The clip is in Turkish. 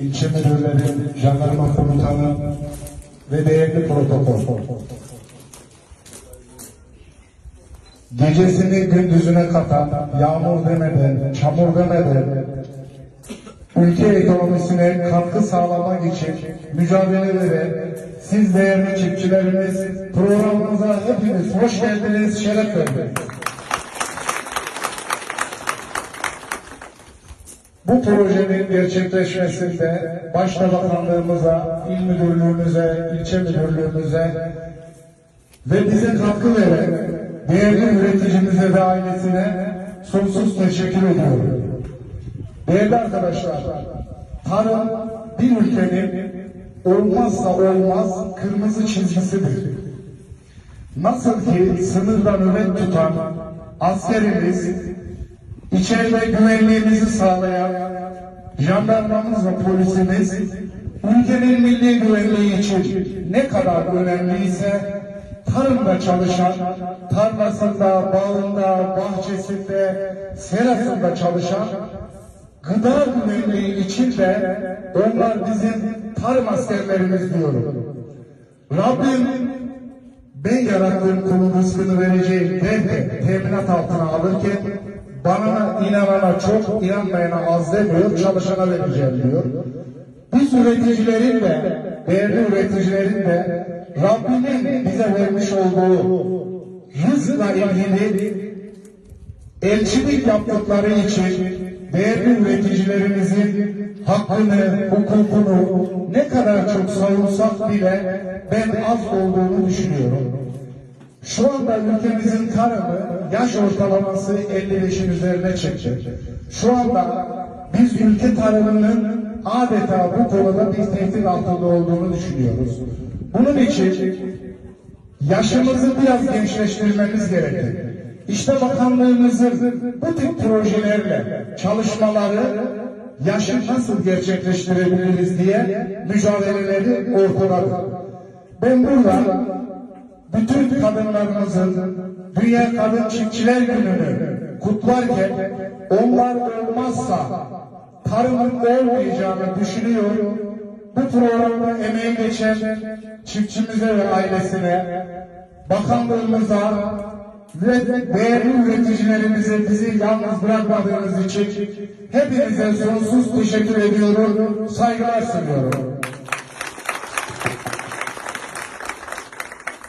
ilçe müdürleri, jandarma komutanı ve değerli protokol. Gecesini gündüzüne katan, yağmur demeden, çamur demeden, ülke ekonomisine katkı sağlamak için mücadele veren siz değerli çiftçilerimiz programımıza hepiniz hoş geldiniz, şeref verdiniz. Bu projenin gerçekleşmesinde başta bakanlığımıza, il müdürlüğümüze, ilçe müdürlüğümüze ve bize katkı veren değerli üreticimize ve ailesine sonsuz teşekkür ediyorum. Değerli arkadaşlar, tarım bir ülkenin olmazsa olmaz kırmızı çizgisidir. Nasıl ki sınırda nöbet tutan askerimiz, içeride güvenliğimizi sağlayan jandarmamız ve polisimiz, ülkenin milli güvenliği için ne kadar önemliyse, tarımda çalışan, tarlasında, bağında, bahçesinde, serasında çalışan, gıda güvenliği için de onlar bizim tarım askerlerimiz diyorum. Rabbim ben yarattığım kulun rızkını vereceğim der de teminat altına alırken bana inanana çok, inanmayana az demiyor, çalışana vereceğim diyor. Biz üreticilerin de, değerli üreticilerin de Rabbimin bize vermiş olduğu rızkla ilgili elçilik yaptıkları için değerli üreticilerimizin hakkını, hukukunu ne kadar çok savunsak bile ben az olduğunu düşünüyorum. Şu anda ülkemizin tarımı yaş ortalaması 55'in üzerine çıktı. Şu anda biz ülke tarımının adeta bu konuda bir tehdit altında olduğunu düşünüyoruz. Bunun için yaşımızı biraz gençleştirmemiz gerekir. İşte bakanlığımızın bu tip projelerle çalışmaları yaşı nasıl gerçekleştirebiliriz diye mücadeleleri ortaladı. Ben burada bütün kadınlarımızın Dünya Kadın Çiftçiler Günü'nü kutlarken onlar olmazsa tarımın olmayacağını düşünüyorum. Bu programda emeği geçen çiftçimize ve ailesine, bakanlığımıza ve değerli üreticilerimize bizi yalnız bırakmadığınız için hepinize sonsuz teşekkür ediyorum, saygılar sunuyorum.